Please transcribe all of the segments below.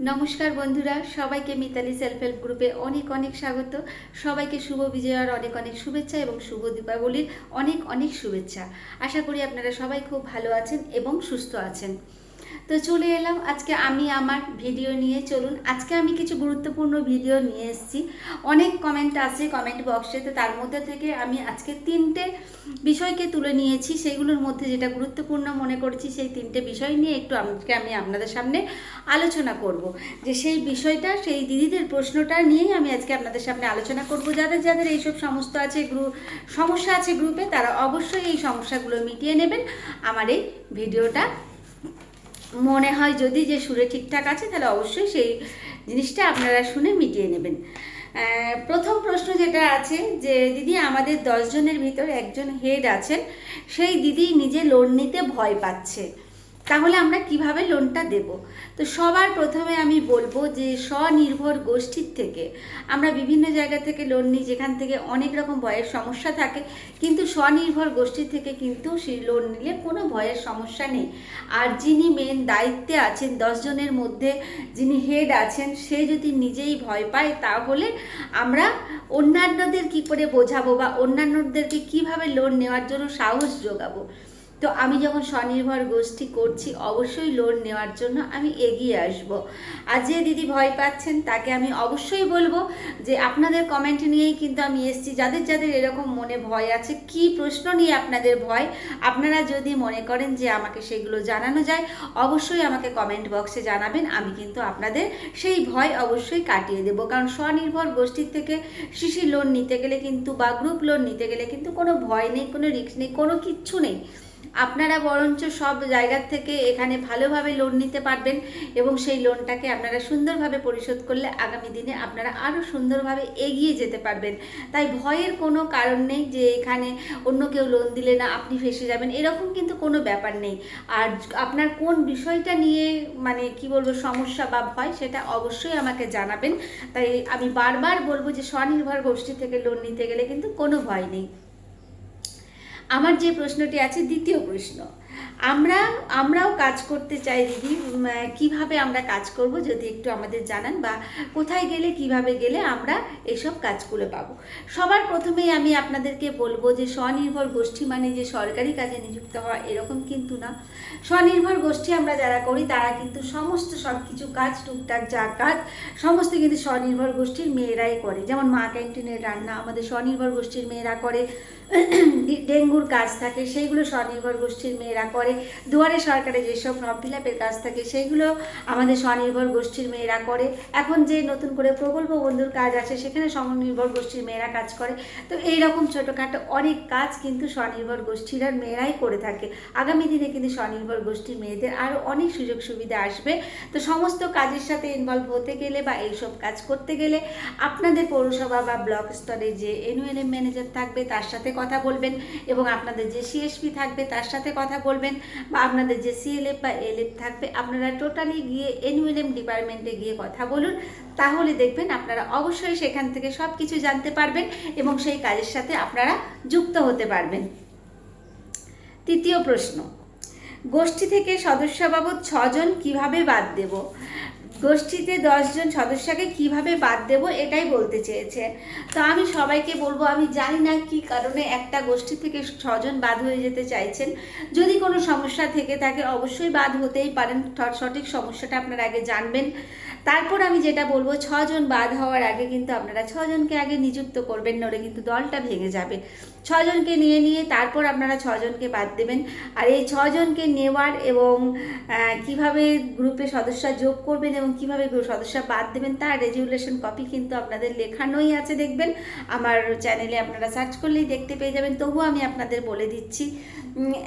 নমস্কার বন্ধুরা, সবাইকে মিতালি সেলফ হেল্প গ্রুপে অনেক অনেক স্বাগত। সবাইকে শুভ বিজয়ার অনেক অনেক শুভেচ্ছা এবং শুভ দীপাবলির অনেক অনেক শুভেচ্ছা। আশা করি আপনারা সবাই খুব ভালো আছেন এবং সুস্থ আছেন। তো চলে এলাম। আজকে আমি আমার ভিডিও নিয়ে। চলুন, আজকে আমি কিছু গুরুত্বপূর্ণ ভিডিও নিয়ে এসেছি। অনেক কমেন্ট আছে কমেন্ট বক্সে তো তার মধ্যে থেকে আমি আজকে তিনটে বিষয়কে তুলে নিয়েছি। সেইগুলোর মধ্যে যেটা গুরুত্বপূর্ণ মনে করছি, সেই তিনটে বিষয় নিয়ে একটু আজকে আমি আপনাদের সামনে আলোচনা করব। যে সেই বিষয়টা, সেই দিদিদের প্রশ্নটা নিয়েই আমি আজকে আপনাদের সামনে আলোচনা করব। যাদের যাদের এইসব সমস্ত আছে গ্রুপ সমস্যা আছে গ্রুপে তারা অবশ্যই এই সমস্যাগুলো মিটিয়ে নেবেন। আমার এই ভিডিওটা মনে হয় যদি যে সুরে ঠিকঠাক আছে, তাহলে অবশ্যই সেই জিনিসটা আপনারা শুনে মিটিয়ে নেবেন। প্রথম প্রশ্ন যেটা আছে যে, দিদি আমাদের দশজনের ভিতর একজন হেড আছেন, সেই দিদি নিজে লোন নিতে ভয় পাচ্ছে। তাহলে আমরা কীভাবে লোনটা দেব? তো সবার প্রথমে আমি বলব যে স্বনির্ভর গোষ্ঠীর থেকে আমরা বিভিন্ন জায়গা থেকে লোন নিই, যেখান থেকে অনেক রকম ভয়ের সমস্যা থাকে। কিন্তু স্বনির্ভর গোষ্ঠী থেকে কিন্তু সেই লোন নিলে কোনো ভয়ের সমস্যা নেই। আর যিনি মেন দায়িত্বে আছেন দশজনের মধ্যে যিনি হেড আছেন, সে যদি নিজেই ভয় পায়, তাহলে আমরা অন্যান্যদের কি করে বোঝাবো বা অন্যান্যদেরকে কীভাবে লোন নেওয়ার জন্য সাহস যোগাবো? তো আমি যখন স্বনির্ভর গোষ্ঠী করছি, অবশ্যই লোন নেওয়ার জন্য আমি এগিয়ে আসব। আর যে দিদি ভয় পাচ্ছেন, তাকে আমি অবশ্যই বলব যে আপনাদের কমেন্ট নিয়েই কিন্তু আমি এসেছি। যাদের যাদের এরকম মনে ভয় আছে, কি প্রশ্ন নিয়ে আপনাদের ভয়? আপনারা যদি মনে করেন যে আমাকে সেগুলো জানানো যায়, অবশ্যই আমাকে কমেন্ট বক্সে জানাবেন। আমি কিন্তু আপনাদের সেই ভয় অবশ্যই কাটিয়ে দেবো। কারণ স্বনির্ভর গোষ্ঠীর থেকে শিশি লোন নিতে গেলে কিন্তু বা গ্রুপ লোন নিতে গেলে কিন্তু কোনো ভয় নেই, কোনো রিস্ক নেই, কোনো কিচ্ছু নেই। আপনারা বরঞ্চ সব জায়গার থেকে এখানে ভালোভাবে লোন নিতে পারবেন এবং সেই লোনটাকে আপনারা সুন্দরভাবে পরিশোধ করলে আগামী দিনে আপনারা আরও সুন্দরভাবে এগিয়ে যেতে পারবেন। তাই ভয়ের কোনো কারণ নেই যে এখানে অন্য কেউ লোন দিলে না আপনি ফেসে যাবেন, এরকম কিন্তু কোনো ব্যাপার নেই। আর আপনার কোন বিষয়টা নিয়ে মানে কি বলব সমস্যা বা ভয় সেটা অবশ্যই আমাকে জানাবেন। তাই আমি বারবার বলব যে স্বনির্ভর গোষ্ঠী থেকে লোন নিতে গেলে কিন্তু কোনো ভয় নেই। আমার যে প্রশ্নটি আছে, দ্বিতীয় প্রশ্ন। আমরা, আমরাও কাজ করতে চাই দিদি কীভাবে আমরা কাজ করব যদি একটু আমাদের জানান বা কোথায় গেলে, কীভাবে গেলে আমরা এসব কাজগুলো পাবো। সবার প্রথমেই আমি আপনাদেরকে বলব যে স্বনির্ভর গোষ্ঠী মানে যে সরকারি কাজে নিযুক্ত হওয়া এরকম কিন্তু না। স্বনির্ভর গোষ্ঠী আমরা যারা করি, তারা কিন্তু সমস্ত সব কিছু কাজ, টুকটাক যা কাজ, সমস্ত কিন্তু স্বনির্ভর গোষ্ঠীর মেয়েরাই করে। যেমন মা ক্যান্টিনের রান্না, আমাদের স্বনির্ভর গোষ্ঠীর মেয়েরা করে। ডেঙ্গুর কাজ থাকে, সেইগুলো স্বনির্ভর গোষ্ঠীর মেয়েরা করে। দুয়ারে সরকারে যেসব ফর্ম ফিল আপের কাজ থাকে, সেইগুলো আমাদের স্বনির্ভর গোষ্ঠীর মেয়েরা করে। এখন যে নতুন করে প্রকল্প বন্ধুর কাজ আছে, সেখানে স্বনির্ভর গোষ্ঠীর মেয়েরা কাজ করে। তো এই রকম ছোটোখাটো অনেক কাজ কিন্তু স্বনির্ভর গোষ্ঠীর আর মেয়েরাই করে থাকে। আগামী দিনে কিন্তু স্বনির্ভর গোষ্ঠীর মেয়েদের আরও অনেক সুযোগ সুবিধা আসবে। তো সমস্ত কাজের সাথে ইনভলভ হতে গেলে বা এইসব কাজ করতে গেলে আপনাদের পৌরসভা বা ব্লক স্তরে যে এনওএলএম ম্যানেজার থাকবে, তার সাথে কথা বলবেন এবং আপনাদের যে সিএসপি থাকবে তার সাথে কথা বলবেন বা আপনাদের যে সিএলএফ বা এলএফ থাকবে, আপনারা টোটালি গিয়ে এনওএলএম ডিপার্টমেন্টে গিয়ে কথা বলুন। তাহলে দেখবেন আপনারা অবশ্যই সেখান থেকে সব কিছু জানতে পারবেন এবং সেই কাজের সাথে আপনারা যুক্ত হতে পারবেন। তৃতীয় প্রশ্ন, গোষ্ঠী থেকে সদস্য বাবদ ছজন কীভাবে বাদ দেব? গোষ্ঠীতে দশজন সদস্যকে কীভাবে বাদ দেব এটাই বলতে চেয়েছে। তো আমি সবাইকে বলব, আমি জানি না কি কারণে একটা গোষ্ঠী থেকে ছজন বাদ হয়ে যেতে চাইছেন। যদি কোনো সমস্যা থেকে থাকে, অবশ্যই বাদ হতেই পারেন। সঠিক সমস্যাটা আপনার আগে জানবেন। তারপর আমি যেটা বলব, ছজন বাদ হওয়ার আগে কিন্তু আপনারা ছজনকে আগে নিযুক্ত করবেন নলে কিন্তু দলটা ভেঙে যাবে। ছজনকে নিয়ে নিয়ে তারপর আপনারা ছজনকে বাদ দেবেন। আর এই ছজনকে নেওয়ার এবং কীভাবে গ্রুপে সদস্য যোগ করবেন এবং কীভাবে সদস্য বাদ দেবেন, তার রেজুলেশন কপি কিন্তু আপনাদের লেখানোই আছে দেখবেন। আমার চ্যানেলে আপনারা সার্চ করলেই দেখতে পেয়ে যাবেন। তবুও আমি আপনাদের বলে দিচ্ছি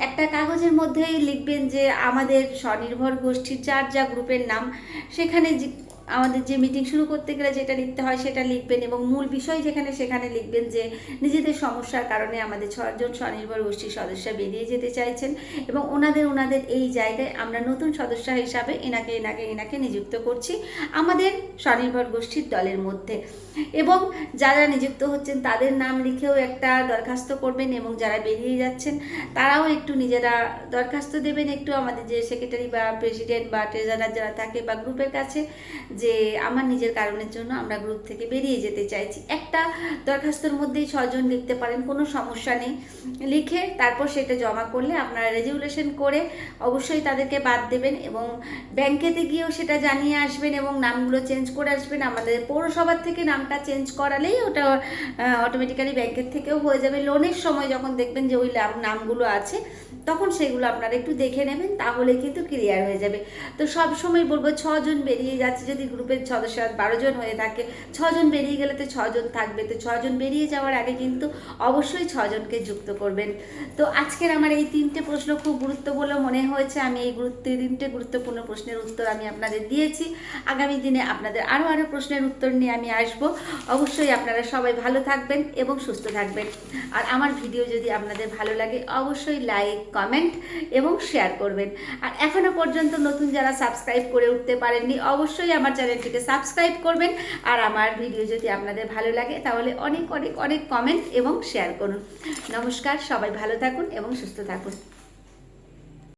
একটা কাগজের মধ্যেই লিখবেন যে, আমাদের স্বনির্ভর গোষ্ঠীর যার যা গ্রুপের নাম, সেখানে আমাদের যে মিটিং শুরু করতে গেলে যেটা লিখতে হয় সেটা লিখবেন এবং মূল বিষয় যেখানে সেখানে লিখবেন যে নিজেদের সমস্যার কারণে আমাদের ছজন স্বনির্ভর গোষ্ঠীর সদস্য বেরিয়ে যেতে চাইছেন এবং ওনাদের ওনাদের এই জায়গায় আমরা নতুন সদস্য হিসাবে এনাকে এনাকে এনাকে নিযুক্ত করছি আমাদের স্বনির্ভর গোষ্ঠীর দলের মধ্যে। এবং যারা নিযুক্ত হচ্ছেন তাদের নাম লিখেও একটা দরখাস্ত করবেন এবং যারা বেরিয়ে যাচ্ছেন তারাও একটু নিজেরা দরখাস্ত দেবেন, একটু আমাদের যে সেক্রেটারি বা প্রেসিডেন্ট বা ট্রেজারার যারা থাকে বা গ্রুপের কাছে যে আমার নিজের কারণের জন্য আমরা গ্রুপ থেকে বেরিয়ে যেতে চাইছি। একটা দরখাস্তর মধ্যেই ছজন লিখতে পারেন, কোনো সমস্যা নেই। লিখে তারপর সেটা জমা করলে আপনারা রেজুলেশন করে অবশ্যই তাদেরকে বাদ দেবেন এবং ব্যাংকেতে গিয়েও সেটা জানিয়ে আসবেন এবং নামগুলো চেঞ্জ করে আসবেন। আমাদের পৌরসভার থেকে নামটা চেঞ্জ করালেই ওটা অটোমেটিক্যালি ব্যাংকের থেকেও হয়ে যাবে। লোনের সময় যখন দেখবেন যে ওই নাম- নামগুলো আছে তখন সেগুলো আপনারা একটু দেখে নেবেন, তাহলে কিন্তু ক্লিয়ার হয়ে যাবে। তো সব সময় বলব, ছজন বেরিয়ে যাচ্ছে, যদি গ্রুপের সদস্য বারো জন হয়ে থাকে, ছজন বেরিয়ে গেলে তো ছজন থাকবে। তো ছজন বেরিয়ে যাওয়ার আগে কিন্তু অবশ্যই ছজনকে যুক্ত করবেন। তো আজকের আমার এই তিনটে প্রশ্ন খুব গুরুত্ব বলে মনে হয়েছে। আমি এই গুরুত্ব তিনটে গুরুত্বপূর্ণ প্রশ্নের উত্তর আমি আপনাদের দিয়েছি। আগামী দিনে আপনাদের আরও আরও প্রশ্নের উত্তর নিয়ে আমি আসব। অবশ্যই আপনারা সবাই ভালো থাকবেন এবং সুস্থ থাকবেন। আর আমার ভিডিও যদি আপনাদের ভালো লাগে, অবশ্যই লাইক কমেন্ট এবং শেয়ার করবেন। আর এখনও পর্যন্ত নতুন যারা সাবস্ক্রাইব করে উঠতে পারেননি, অবশ্যই আমার চ্যানেলটিকে সাবস্ক্রাইব করবেন। আর আমার ভিডিও যদি আপনাদের ভালো লাগে, তাহলে অনেক অনেক অনেক কমেন্ট এবং শেয়ার করুন। নমস্কার, সবাই ভালো থাকুন এবং সুস্থ থাকুন।